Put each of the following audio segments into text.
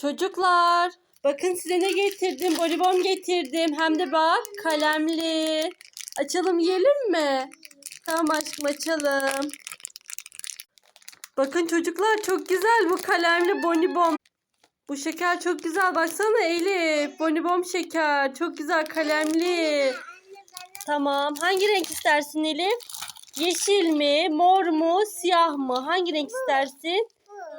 Çocuklar bakın size ne getirdim. Bonibon getirdim. Hem de bak kalemli. Açalım yiyelim mi? Tamam aşkım açalım. Bakın çocuklar çok güzel bu kalemli bonibon. Bu şeker çok güzel. Baksana Elif. Bonibon şeker. Çok güzel kalemli. Tamam. Hangi renk istersin Elif? Yeşil mi? Mor mu? Siyah mı? Hangi renk istersin?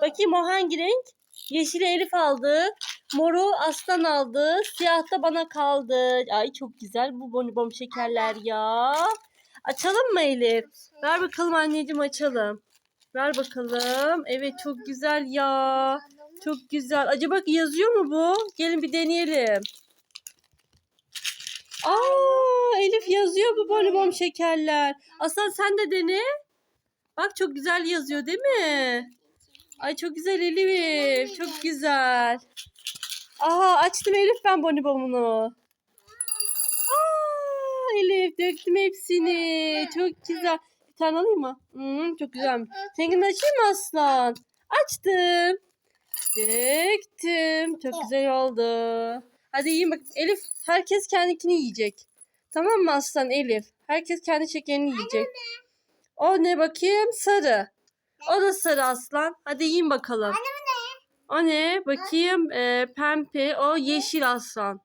Bakayım o hangi renk? Yeşili Elif aldı. Moru Aslan aldı. Siyah da bana kaldı. Ay çok güzel bu bonibon şekerler ya. Açalım mı Elif? Ver bakalım anneciğim açalım. Ver bakalım. Evet çok güzel ya. Çok güzel. Acaba yazıyor mu bu? Gelin bir deneyelim. Aa Elif yazıyor bu bonibon şekerler. Aslan sen de dene. Bak çok güzel yazıyor değil mi? Ay çok güzel Elif. Çok güzel. Aha açtım Elif ben bonibonunu. Aa Elif döktüm hepsini. Çok güzel. Bir tane alayım mı? Hmm, çok güzel. Seninkini açayım mı aslan? Açtım. Döktüm. Çok güzel oldu. Hadi yiyin bak. Elif herkes kendikini yiyecek. Tamam mı aslan Elif? Herkes kendi şekerini yiyecek. O ne bakayım? Sarı. O da sarı aslan. Hadi yiyin bakalım. O ne? Bakayım. Ee, pembe. O yeşil aslan.